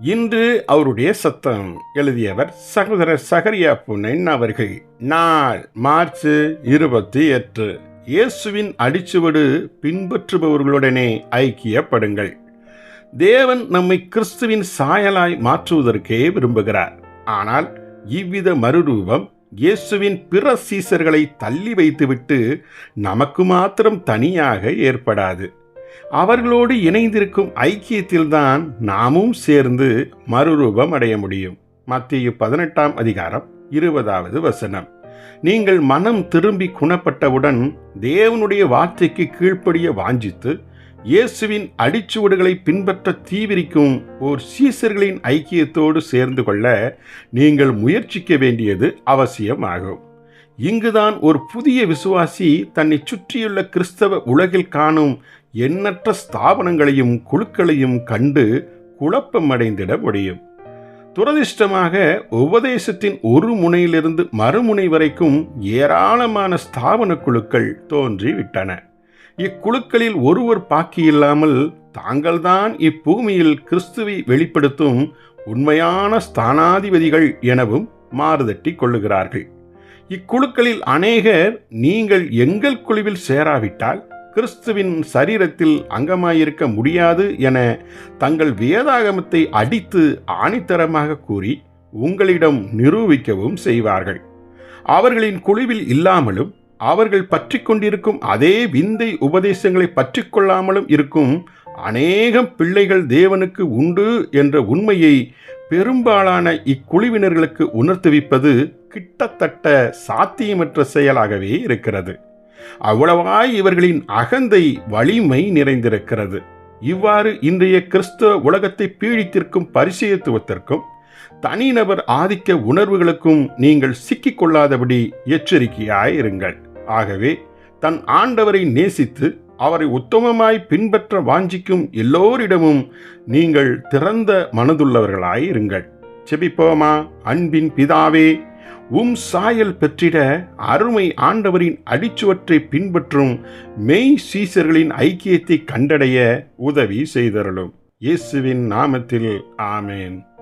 இன்று அவருடைய சத்தம் எழுதியவர் சகோதரர் சகரியா புன்னன் அவர்கள். நாள் மார்ச் இருபத்தி எட்டு. இயேசுவின் அடிச்சுவடு பின்பற்றுபவர்களுடனே ஐக்கியப்படுங்கள். தேவன் நம்மை கிறிஸ்துவின் சாயலாய் மாற்றுவதற்கே விரும்புகிறார். ஆனால் இவ்வித மறுரூபம் இயேசுவின் பிற சீசர்களை தள்ளி வைத்துவிட்டு நமக்கு மாத்திரம் தனியாக ஏற்படாது. அவர்களோடு இணைந்திருக்கும் ஐக்கியத்தில்தான் நாமும் சேர்ந்து மறுரூபம் அடைய முடியும். மத்திய பதினெட்டாம் அதிகாரம் இருபதாவது வசனம். நீங்கள் மனம் திரும்பி குணப்பட்டவுடன் தேவனுடைய வார்த்தைக்கு கீழ்ப்படிய வாஞ்சித்து இயேசுவின் அடிச்சுவடுகளை பின்பற்ற தீவிரிக்கும் ஓர் சீசர்களின் ஐக்கியத்தோடு சேர்ந்து கொள்ள நீங்கள் முயற்சிக்க வேண்டியது அவசியமாகும். இங்குதான் ஒரு புதிய விசுவாசி தன்னை சுற்றியுள்ள கிறிஸ்தவ உலகில் காணும் எண்ணற்ற ஸ்தாபனங்களையும் குழுக்களையும் கண்டு குழப்பமடைந்திட முடியும். துரதிர்ஷ்டமாக உபதேசத்தின் ஒரு முனையிலிருந்து மறுமுனை வரைக்கும் ஏராளமான ஸ்தாபன குழுக்கள் தோன்றிவிட்டன. இக்குழுக்களில் ஒருவர் பாக்கியில்லாமல் தாங்கள்தான் இப்பூமியில் கிறிஸ்துவை வெளிப்படுத்தும் உண்மையான ஸ்தானாதிபதிகள் எனவும் மாறுதட்டி கொள்ளுகிறார்கள். இக்குழுக்களில் அநேகர் நீங்கள் எங்கள் குழுவில் சேராவிட்டால் கிறிஸ்துவின் சரீரத்தில் அங்கமாயிருக்க முடியாது என தங்கள் வேதாகமத்தை அடித்து ஆணித்தரமாக கூறி உங்களிடம் நிரூபிக்கவும் செய்வார்கள். அவர்களின் குழுவில் இல்லாமலும் அவர்கள் பற்றி கொண்டிருக்கும் அதே விந்தை உபதேசங்களை பற்றி கொள்ளாமலும் இருக்கும் அநேகம் பிள்ளைகள் தேவனுக்கு உண்டு என்ற உண்மையை பெரும்பாலான இக்குழுவினர்களுக்கு உணர்த்துவிப்பது கிட்டத்தட்ட சாத்தியமற்ற செயலாகவே இருக்கிறது. அவ்வளவாய் இவர்களின் அகந்தை வலிமை நிறைந்திருக்கிறது. இவ்வாறு இன்றைய கிறிஸ்தவ உலகத்தை பீழித்திருக்கும் பரிசயத்துவத்திற்கும் தனிநபர் ஆதிக்க உணர்வுகளுக்கும் நீங்கள் சிக்கிக்கொள்ளாதபடி எச்சரிக்கையாயிருங்கள். ஆகவே தன் ஆண்டவரை நேசித்து அவரை உத்தமமாய் பின்பற்ற வாஞ்சிக்கும் எல்லோரிடமும் நீங்கள் திறந்த மனதுள்ளவர்களாயிருங்கள். செபிப்போமா? அன்பின் பிதாவே உம் சாயல் பெற்றிட அருமை ஆண்டவரின் அடிச்சுவற்றை பின்பற்றும் மெய் சீசர்களின் ஐக்கியத்தை கண்டடைய உதவி செய்தருளும். இயேசுவின் நாமத்தில் ஆமேன்.